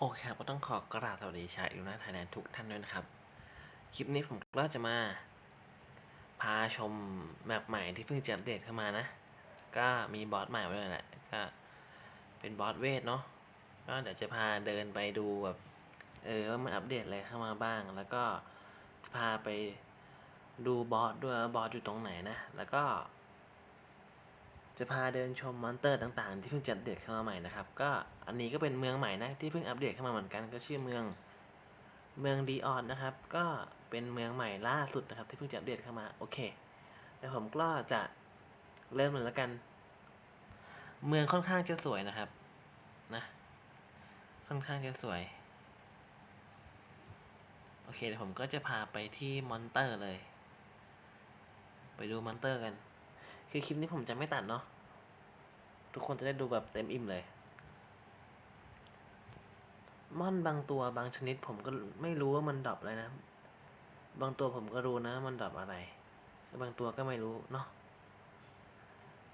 โอเคครับ ก็ต้องขอกราบสวัสดีชาวยูนาไทยแลนด์ทุกท่านด้วยนะครับ คลิปนี้ผมก็จะมา พาชมแมปใหม่ที่เพิ่งจะอัปเดตเข้ามานะ ก็มีบอสใหม่มาด้วยแหละ ก็เป็นบอสเวทเนาะ ก็เดี๋ยวจะพาเดินไปดูแบบเออว่ามันอัปเดตอะไรเข้ามาบ้าง แล้วก็จะพาไปดูบอสด้วยบอสอยู่ตรงไหนนะ แล้วก็ จะพาเดินชมมอนเตอร์ต่างๆ ที่เพิ่งจะอัปเดตเข้ามาใหม่นะครับ ก็อันนี้ก็เป็นเมืองใหม่นะที่เพิ่งอัปเดตเข้ามาเหมือนกัน ก็ชื่อเมืองเมืองดีออนนะครับ ก็เป็นเมืองใหม่ล่าสุดนะครับ ที่เพิ่งจะอัปเดตเข้ามาโอเคเดี๋ยวผมก็จะเริ่มเลยแล้วกัน เมืองค่อนข้างจะสวยนะครับนะค่อนข้างจะสวยโอเคเดี๋ยวผมก็จะพาไปที่มอนเตอร์เลย ไปดูมอนเตอร์กัน คือคลิปนี้ผมจะไม่ตัดเนาะทุกคนจะได้ดูแบบเต็มอิ่มเลย ม่อนบางตัวบางชนิดผมก็ไม่รู้ว่ามันดรอปอะไรนะ บางตัวผมก็รู้นะ มันดรอปอะไร บางตัวก็ไม่รู้เนาะ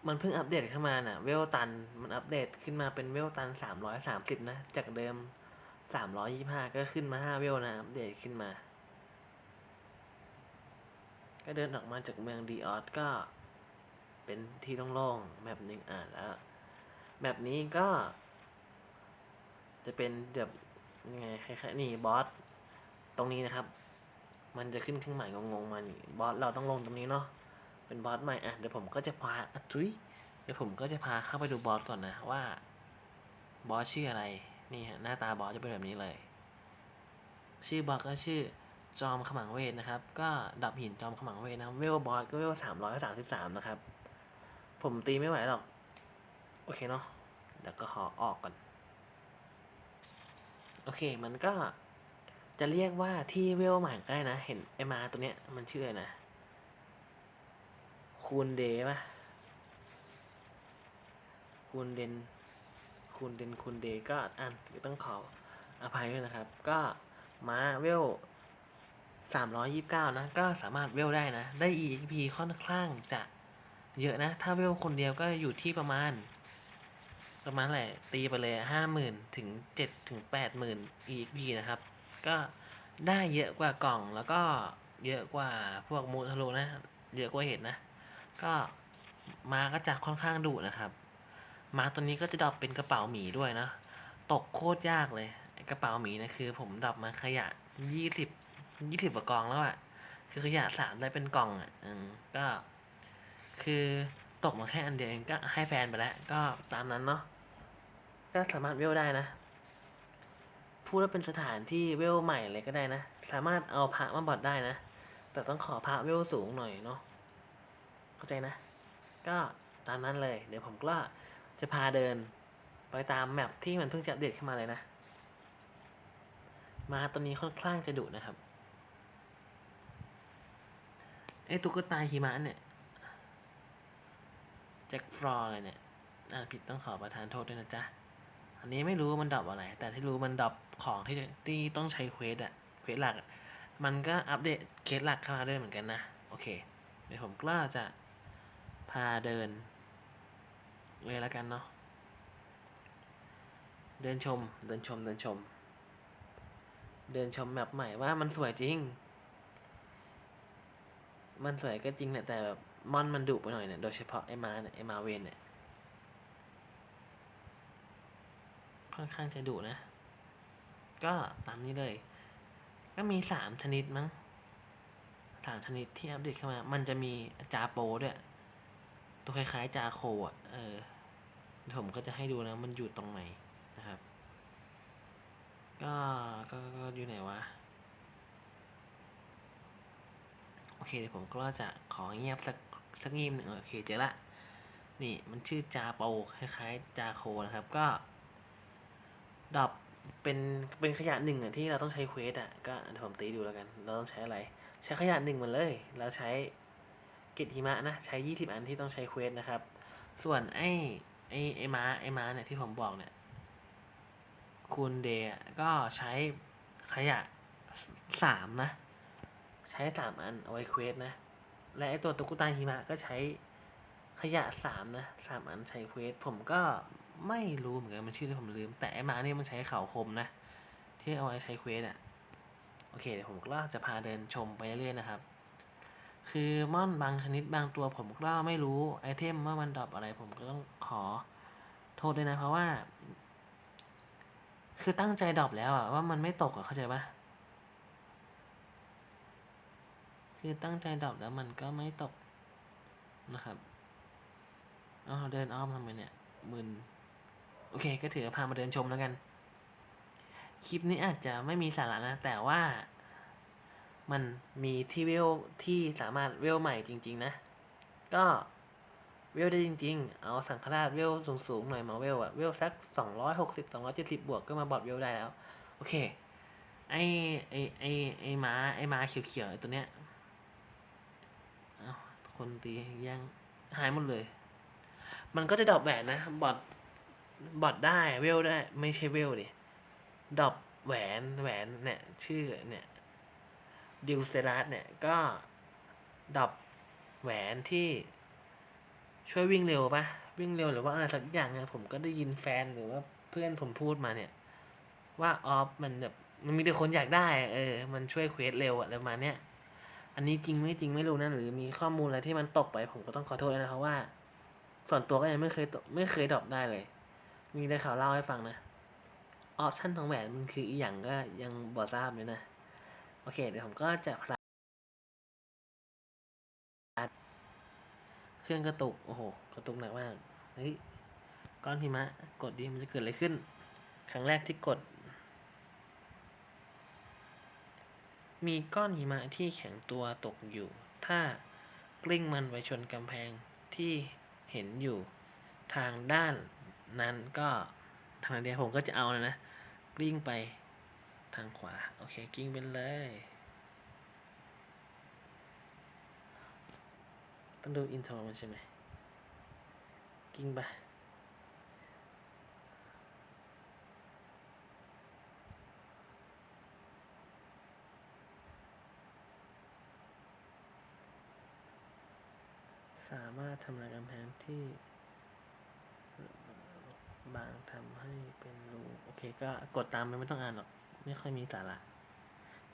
มันเพิ่งอัปเดตขึ้นมาน่ะ เวลตัน มันอัปเดตขึ้นมาเป็นเวลตันสามร้อยสามสิบนะ จากเดิมสามร้อยยี่ห้าก็ขึ้นมาห้าเวลนะ อัปเดตขึ้นมา ก็เดินออกมาจากเมืองดีออสก็ เป็นที่โล่งๆแบบหนึ่งอ่านแล้วแบบนี้ก็ จะเป็นแบบยังไงคล้ายๆนี่บอสตรงนี้นะครับ มันจะขึ้นเครื่องหมายงงๆมานี่บอสเราต้องลงตรงนี้เนาะเป็นบอสใหม่อะเดี๋ยวผมก็จะพาอะจุ้ยเดี๋ยวผมก็จะพาเข้าไปดูบอสก่อนนะว่าบอสชื่ออะไรนี่ฮะหน้าตาบอสจะเป็นแบบนี้เลย ชื่อบอสก็ชื่อจอมขมังเวทนะครับ ก็ดับหินจอมขมังเวทนะเวลบอสก็เวลสามร้อยสามสิบสามนะครับ ผมตีไม่ไหวหรอก โอเคเนาะเดี๋ยวก็ขอออกก่อน โอเคมันก็จะเรียกว่าที่เวลใหม่ก็ได้นะ เห็นไอมาตัวเนี้ยมันชื่ออะไรนะ คูณเดย์ปะคูณเดน คูณเดนคูณเดย์ก็อ่านต้องขออภัยด้วยนะครับ ก็มาเวลสามร้อยยี่สิบเก้านะ ก็สามารถเวลได้นะ ได้ EXP ค่อนข้างจะ เยอะนะ ถ้าเวลคนเดียวก็อยู่ที่ประมาณ ประมาณอะไรตีไปเลยห้าหมื่นถึงเจ็ดถึงแปดหมื่น EXP นะครับ ก็ได้เยอะกว่ากล่องแล้วก็เยอะกว่าพวกมูทะลุนะ เยอะกว่าเห็ดนะ ก็มาก็จะค่อนข้างดุนะครับ มาตัวนี้ก็จะดรอปเป็นกระเป๋าหมีด้วยนะ ตกโคตรยากเลย กระเป๋าหมีนะคือ ผมดรอปมาขยะยี่สิบยี่สิบกว่ากองแล้วอะคือขยะสามได้เป็นกล่องอะอืมก็ คือตกมาแค่อันเดียวเองก็ให้แฟนไปแล้ว ก็ตามนั้นเนาะก็สามารถเวลได้นะพูดว่าเป็นสถานที่เวลใหม่เลยก็ได้นะ สามารถเอาพระมาบอดได้นะ แต่ต้องขอพระเวลสูงหน่อยเนาะเข้าใจนะ ก็ตามนั้นเลย เดี๋ยวผมก็จะพาเดินไปตามแมปที่มันเพิ่งจะอัปเดตขึ้นมาเลยนะ มาตัวนี้ค่อนข้างจะดุนะครับไอ้ตุ๊กตาหิมะเนี่ย จ็คฟรอร์เลยเนี่ยอ่านผิดต้องขอประทานโทษด้วยนะจ๊ะ อันนี้ไม่รู้มันดรอปอะไร แต่ที่รู้มันดรอปของที่ที่ต้องใช้เควสอะเควสหลัก มันก็อัปเดตเควสหลักเข้ามาด้วยเหมือนกันนะ โอเค เดี๋ยวผมก็จะพาเดิน เลยล้วกันเนาะ เดินชม เดินชม เดินชม เดินชมแมปใหม่ว่ามันสวยจริง มันสวยก็จริงแหละแต่แบบ มอนมันดุไปหน่อยเนี่ย โดยเฉพาะไอ้มาเนี่ยไอ้มาเวนเนี่ย ค่อนข้างจะดุนะ ก็ตามนี้เลย ก็มีสามชนิดมั้งสามชนิดที่อัปเดตเข้ามา มันจะมีจาโปด้วย ตัวคล้ายๆจาโคอะ เออ ผมก็จะให้ดูนะ มันอยู่ตรงไหนนะครับ ก็ ก็ ก็อยู่ไหนวะ โอ เคเดี๋ยวผมก็จะขอเงียบสักสักงีบหนึ่งโอเคเจอละนี่มันชื่อจาโปคล้ายๆจาโคนะครับก็ดรอปเป็นเป็นขยะหนึ่งอะที่เราต้องใช้เควสอะก็เดี๋ยวผมตีดูแล้วกัน เราต้องใช้อะไร ใช้ขยะหนึ่งมันเลยเราใช้เกตหิมะนะใช้ยี่สิบอันที่ต้องใช้เควสนะครับ ส่วนไอ้ไอ้ไอ้ม้าไอ้ม้าเนี่ยที่ผมบอกเนี่ยคูณเดก็ใช้ขยะสามนะ ใช้สามอันเอาไว้เควสนะ และไอตัวตุ๊กตาหิมะก็ใช้ขยะสามนะสามอันใช้เควสผมก็ไม่รู้เหมือนกันมันชื่อที่ผมลืม แต่ไอมาเนี่ยมันใช้เข่าคมนะ ที่เอาไว้ใช้เควสอะโอเคเดี๋ยวผมก็จะพาเดินชมไปเรื่อยๆนะครับ คือม่อนบางชนิดบางตัวผมก็ไม่รู้ไอเทมว่ามันดรอปอะไร ผมก็ต้องขอโทษด้วยนะเพราะว่า คือตั้งใจดรอปแล้วอะว่ามันไม่ตกอะเข้าใจปะ คือตั้งใจดรอปแล้วมันก็ไม่ตกนะครับ เอาเราเดินอ้อมทำไมเนี่ยมึนโอเค ก็ถือพามาเดินชมแล้วกัน คลิปนี้อาจจะไม่มีสาระนะ แต่ว่ามันมีที่เวลที่สามารถเวลใหม่จริง ๆ นะ ก็เวลได้จริง ๆ เอาสังฆราชเวลสูงๆหน่อยมาเวลอะเวลสักสองร้อยหกสิบสองร้อยเจ็ดสิบบวกก็มาบอดเวลได้แล้ว โอเค ไอไอไอไอม้าไอม้าเขียวๆตัวเนี้ย คนตีแย่งหายหมดเลย มันก็จะดรอปแหวนนะ บอดบอดได้เวลได้ ไม่ใช่เวลดิดรอปแหวนแหวนเนี่ย ชื่อเนี่ยดิวเซรัสเนี่ย ก็ดรอปแหวนที่ช่วยวิ่งเร็วปะวิ่งเร็วหรือว่าอะไรสักอย่างเนี่ยผมก็ได้ยินแฟนหรือว่าเพื่อนผมพูดมาเนี่ย ว่าออฟมันแบบมันมีแต่คนอยากได้ เออ มันช่วยเควสเร็วอะไรมาเนี้ย อันนี้จริงไม่จริงไม่รู้นะหรือมีข้อมูลอะไรที่มันตกไป ผมก็ต้องขอโทษนะครับว่า ส่วนตัวก็ยังไม่เคยไม่เคยดรอปได้เลย มีได้ข่าวเล่าให้ฟังนะออปชั่นของแหวนมันคืออีหยังก็ยังบอทราบเลยนะ โอเค เดี๋ยวผมก็จะพลาดเครื่องกระตุก โอ้โห กระตุกหนักมาก เฮ้ย ก้อนหิมะ กดดีมันจะเกิดอะไรขึ้น ครั้งแรกที่กด มีก้อนหิมะที่แข็งตัวตกอยู่ ถ้ากลิ้งมันไปชนกำแพงที่เห็นอยู่ทางด้านนั้นก็ทางเดียวผมก็จะเอาเลยนะกลิ้งไปทางขวา โอเคกลิ้งไปเลยต้องดูอินโทรมันใช่ไหมกลิ้งไป สามารถทำลายกำแพงที่บางทำให้เป็นรูโอเคก็กดตามไปไม่ต้องอ่านหรอก ไม่ค่อยมีสาระ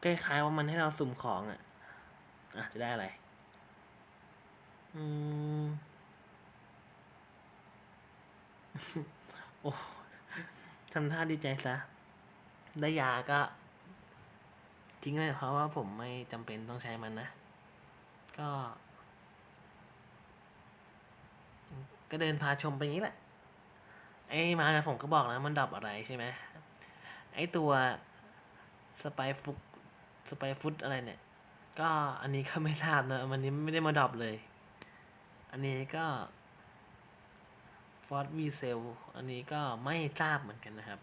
คล้ายๆว่ามันให้เราสุ่มของอะอะจะได้อะไร อืม โอ้ทำท่าดีใจซะ ได้ยาก็ทิ้งไว้เพราะว่าผมไม่จำเป็นต้องใช้มันนะ ก็ ก็เดินพาชมไปงนี้แหละ ไอ้มาผมก็บอกนะมันดรอปอะไรใช่ไหมไอ้ตัวสไปฟุกสไปฟุตอะไรเนี่ย ก็อันนี้ก็ไม่ทราบนะมันนี้ไม่ได้มาดรอปเลย อันนี้ก็ฟอร์ดวีเซลอันนี้ก็ไม่ทราบเหมือนกันนะครับ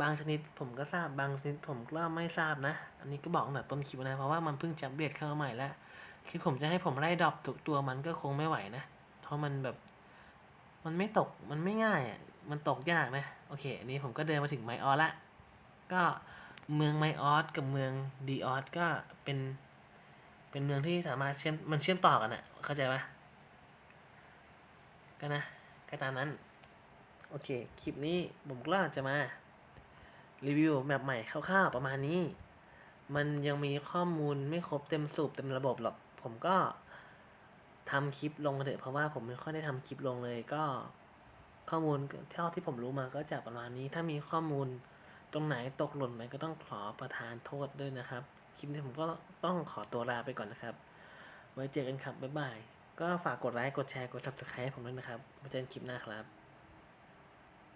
บางชนิดผมก็ทราบบางชนิดผมก็ไม่ทราบนะ อันนี้ก็บอกตั้งแต่ต้นคลิปนะ เพราะว่ามันเพิ่งจะอัปเดเข้ามาใหม่แล้วคือผมจะให้ผมไล่ดรอปทุกตัวมันก็คงไม่ไหวนะ ราะมันแบบ มันไม่ตกมันไม่ง่ายอะมันตกยากนะ โอเค อันนี้ผมก็เดินมาถึงไมออสละ ก็เมืองไมออสกับเมืองดีออสก็เป็น เป็นเมืองที่สามารถเชื่อมมันเชื่อมต่อกันอะเข้าใจปะก็นะก็ตามนั้น โอเค คลิปนี้ผมก็จะมา รีวิวแบบใหม่คร่าวๆประมาณนี้ มันยังมีข้อมูลไม่ครบเต็มสูบเต็มระบบหรอก ผมก็ ทำคลิปลงมาเถอะเพราะว่าผมไม่ค่อยได้ทำคลิปลงเลยก็ข้อมูลเท่าที่ผมรู้มาก็จะประมาณนี้ ถ้ามีข้อมูลตรงไหนตกหล่นไปก็ต้องขอประทานโทษด้วยนะครับ คลิปนี้ผมก็ต้องขอตัวลาไปก่อนนะครับ ไว้เจอกันครับบ๊ายบาย ก็ฝากกดไลค์กดแชร์กด subscribe ให้ผมด้วยนะครับไว้เจอกันคลิปหน้าครับ